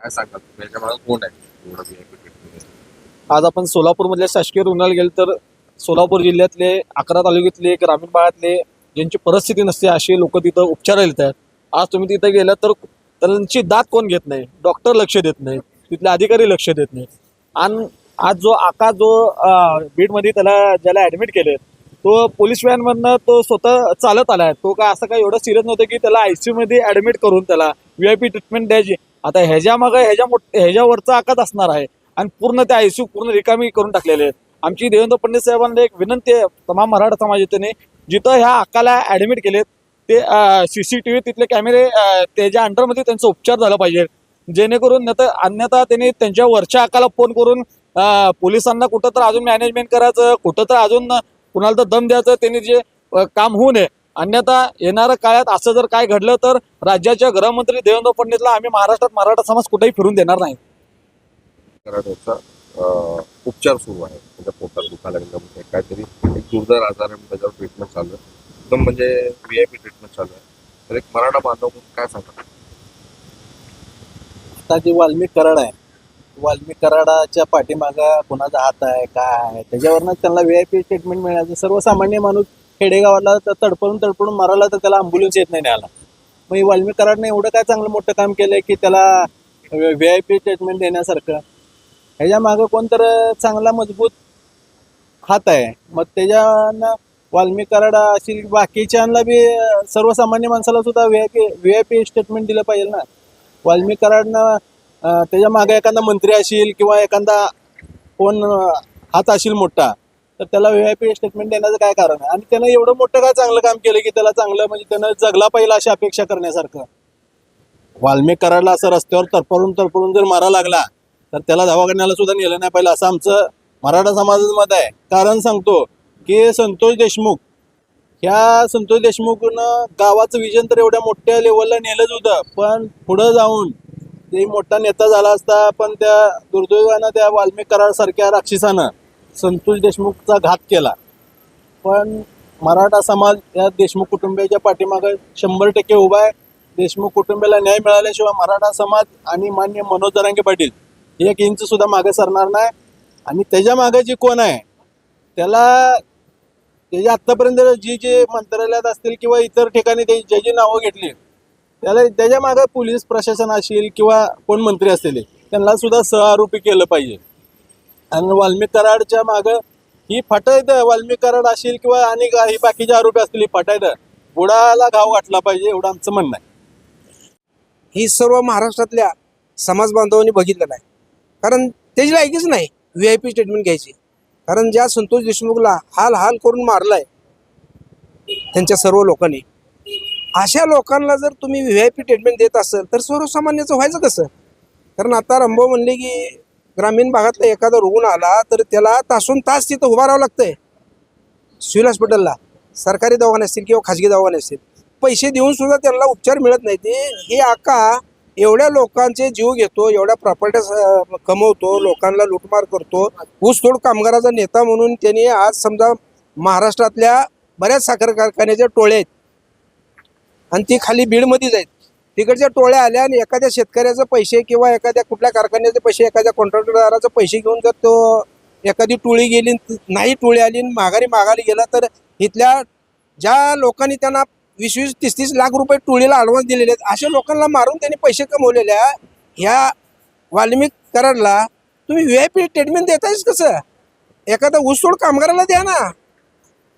काय सांगतात? म्हणजे त्याच्या मला कोण आहे? एवढं VIP treatment? आज आपण सोलापूरमधल्या शासकीय रुग्णालयात गेलो तर सोलापूर जिल्ह्यातले अकरा तालुक्यातले ग्रामीण भागातले ज्यांची परिस्थिती नसते असे लोक तिथं उपचार येतात आज तुम्ही तिथं गेला तर त्यांची दात कोण घेत नाही? डॉक्टर लक्ष देत नाही. तिथले अधिकारी लक्ष देत नाही. आणि आज जो आका जो अं, बीडमध्ये त्याला ज्याला ऍडमिट केले तो पोलीस व्हॅनमधनं तो स्वतः चालत आलाय तो काय असं काय एवढं सिरियस नव्हतं की त्याला आयसीयू मध्ये ऍडमिट करून त्याला व्ही आय पी ट्रीटमेंट द्यायची. आता ह्याच्या मागे ह्याच्या मोठ ह्याच्यावरचा आकात असणार आहे. आणि पूर्ण त्या आयसीयू पूर्ण रिकामी करून टाकलेले आहेत. आमची देवेंद्र फडणवीस साहेबांना एक विनंती आहे तमाम मराठा समाजाने जिथं ह्या अकाला ऍडमिट केलेत ते सीसीटीव्ही तिथले कॅमेरे त्याच्या अंडरमध्ये त्यांचा उपचार झाला पाहिजे. जेणेकरून न तर अन्यथा त्यांनी त्यांच्या वरच्या अकाला फोन करून पोलिसांना कुठं तर अजून मॅनेजमेंट करायचं कुठं तर अजून कुणाला तर दम द्यायचं त्यांनी जे काम होऊ नये. अन्यथा येणाऱ्या काळात असं जर काय घडलं तर राज्याच्या गृहमंत्री देवेंद्र फडणवीसला आम्ही महाराष्ट्रात मराठा समाज कुठेही फिरून देणार नाही. उपचार सुरू आहे. त्याच्या पोटात दुखायला लागलं म्हणजे काहीतरी एक दुर्धर आजार आहे त्याच्यावर ट्रीटमेंट चालू आहे. एकदम म्हणजे व्ही आय पी ट्रीटमेंट चालू आहे. तर एक मराठा बांधव म्हणून काय सांगतात आता जी वाल्मिक कराड आहे वाल्मिक कराडाच्या पाठीमागा कोणाचा हात आहे काय आहे त्याच्यावरनं त्यांना व्ही आय पी ट्रीटमेंट मिळायचं. सर्वसामान्य माणूस खेडेगावाला तर तडपडून तडपडून मारायला तर त्याला अँब्युलन्स येत नाही न्यायला. मग ही एवढं काय चांगलं मोठं काम केलंय की त्याला व्ही आय पी ट्रीटमेंट देण्यासारखं? ह्याच्या मागं कोणतर चांगला मजबूत हात आहे. मग त्याच्यानं वाल्मिक असेल अशी बाकीच्यांना बी सर्वसामान्य माणसाला सुद्धा V I P V I P statement दिलं पाहिजे ना. वाल्मिकराडनं त्याच्यामागे एखादा मंत्री असेल किंवा एखादा कोण हात असेल मोठा तर त्याला व्ही आय पी स्टेटमेंट देण्याचं काय कारण आहे? आणि त्यानं एवढं मोठं काय चांगलं काम केलं की त्याला चांगलं म्हणजे त्यानं जगला पाहिजे अशी अपेक्षा करण्यासारखं? वाल्मिक कराडला असं रस्त्यावर तरपडून तरपडून जर मारा लागला तर त्याला दवाखान्याला सुद्धा नेलं नाही पाहिलं असं आमचं मराठा समाजाचं मत आहे. कारण सांगतो की संतोष देशमुख ह्या संतोष देशमुखनं गावाचं विजन तर एवढ्या मोठ्या लेवलला नेलंच होतं. पण पुढं जाऊन ते मोठा नेता झाला असता पण त्या दुर्दैवानं त्या वाल्मिक करारसारख्या राक्षसानं संतोष देशमुखचा घात केला. पण मराठा समाज या देशमुख कुटुंबियाच्या पाठीमागं शंभर टक्के उभा आहे. देशमुख कुटुंबियाला न्याय मिळाल्याशिवाय मराठा समाज आणि मान्य मनोज जरांगे पाटील एक इंच सुद्धा मागे सरणार नाही. आणि त्याच्यामागे जी कोण आहे त्याला त्याच्या आत्तापर्यंत जी जे मंत्रालयात असतील किंवा इतर ठिकाणी ते जे जी नावं घेतली त्याला त्याच्यामागे पोलीस प्रशासन असेल किंवा कोण मंत्री असतील त्यांना सुद्धा सहआरोपी केलं पाहिजे. आणि वाल्मिक कराडच्या मागं ही फटायत वाल्मिक कराड असेल किंवा आणि काही बाकीचे आरोपी असतील ही फटायत बुडाला घाव घातला पाहिजे एवढं आमचं म्हणणं आहे. ही सर्व महाराष्ट्रातल्या समाज बांधवांनी बघितलं नाही. कारण त्याची लायकीच नाही व्ही आय पी स्टेटमेंट घ्यायची. कारण ज्या संतोष देशमुखला हाल हाल करून मारलाय त्यांच्या सर्व लोकांनी अशा लोकांना जर तुम्ही व्ही आय पी ट्रीटमेंट देत असाल तर सर्वसामान्याचं व्हायचं कसं? कारण आता रंभो म्हणले की ग्रामीण भागातला एखादा रुग्ण आला तर त्याला तासून तास तिथं उभा राहावं लागतंय. सिव्हिल हॉस्पिटलला सरकारी दवाखाने असतील किंवा खाजगी दवाखाने असतील. पैसे देऊन सुद्धा त्यांना उपचार मिळत नाही ते हे आका एवढ्या लोकांचे जीव घेतो एवढ्या प्रॉपर्ट्या कमवतो लोकांना लुटमार करतो. ऊसतोड कामगाराचा नेता म्हणून त्यांनी आज समजा महाराष्ट्रातल्या बऱ्याच साखर कारखान्याच्या टोळ्या आहेत. आणि ती खाली बीडमध्येच आहेत तिकडच्या टोळ्या आल्या आणि एखाद्या शेतकऱ्याचे पैसे किंवा एखाद्या कुठल्या कारखान्याचे पैसे एखाद्या कॉन्ट्रॅक्टरदाराचे पैसे घेऊन जर तो एखादी टोळी गेली नाही टोळी आली आणि माघारी गेला तर इथल्या ज्या लोकांनी त्यांना वीस वीस तीस तीस लाख रुपये टोळीला ॲडव्हान्स दिलेले आहेत अशा लोकांना मारून त्यांनी पैसे कमवलेल्या ह्या वाल्मिक कराडला तुम्ही व्ही आय पी ट्रीटमेंट देतायच कसं? एखादा ऊसतोड कामगाराला द्या ना.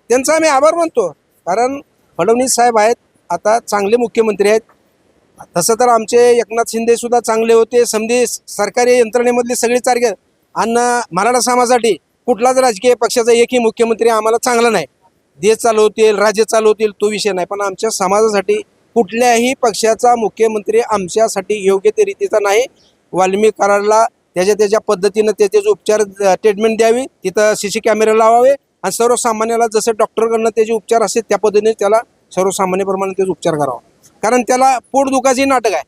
त्यांचा आम्ही आभार मानतो. कारण फडणवीस साहेब आहेत आता चांगले मुख्यमंत्री आहेत. तसं तर आमचे एकनाथ शिंदे सुद्धा चांगले होते. समधी सरकारी यंत्रणेमधले सगळे चारगे आणि मराठा समाजासाठी कुठलाच राजकीय पक्षाचा एकही मुख्यमंत्री आम्हाला चांगला नाही. देश चालवतील राज्य चालवतील तो विषय नाही. पण आमच्या समाजासाठी कुठल्याही पक्षाचा मुख्यमंत्री आमच्यासाठी योग्य ते रीतीचा नाही. वाल्मिक कराडला त्याच्या त्याच्या पद्धतीनं त्याचे उपचार ट्रीटमेंट द्यावी. तिथं सी सी कॅमेरे लावावे. आणि सर्वसामान्याला जसं डॉक्टरकडनं त्याचे उपचार असेल त्या पद्धतीने त्याला सर्वसामान्यप्रमाणे त्याचे उपचार करावा. कारण त्याला पोट दुखाचे नाटक आहे.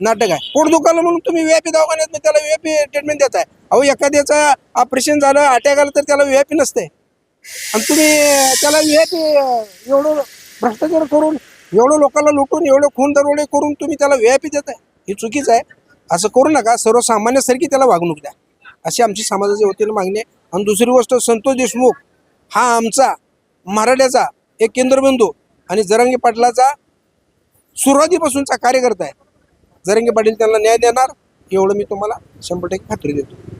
नाटक आहे. पोट दुखालं म्हणून तुम्ही व्यापी दवाखान्यात म्हणजे त्याला व्यापी ट्रीटमेंट देत आहे. अहो एखाद्याचं ऑपरेशन झालं अटॅक आलं तर त्याला व्यापी नसते. आणि तुम्ही त्याला व्यापी एवढं भ्रष्टाचार करून एवढं लोकांना लुटून एवढं खून दरोडे करून तुम्ही त्याला व्यापी आय पी हे चुकीचं आहे. असं करू नका. सर्वसामान्यासारखी त्याला वागणूक द्या. अशी आमची समाजाच्या वतीनं मागणी आहे. आणि दुसरी गोष्ट संतोष देशमुख हा आमचा मराठ्याचा एक केंद्रबिंदू आणि जरांगी पाटलाचा सुरुवातीपासूनचा कार्यकर्ता आहे. जरंगे पाटील त्यांना न्याय देणार एवढं मी तुम्हाला शंभर टक्के खात्री देतो.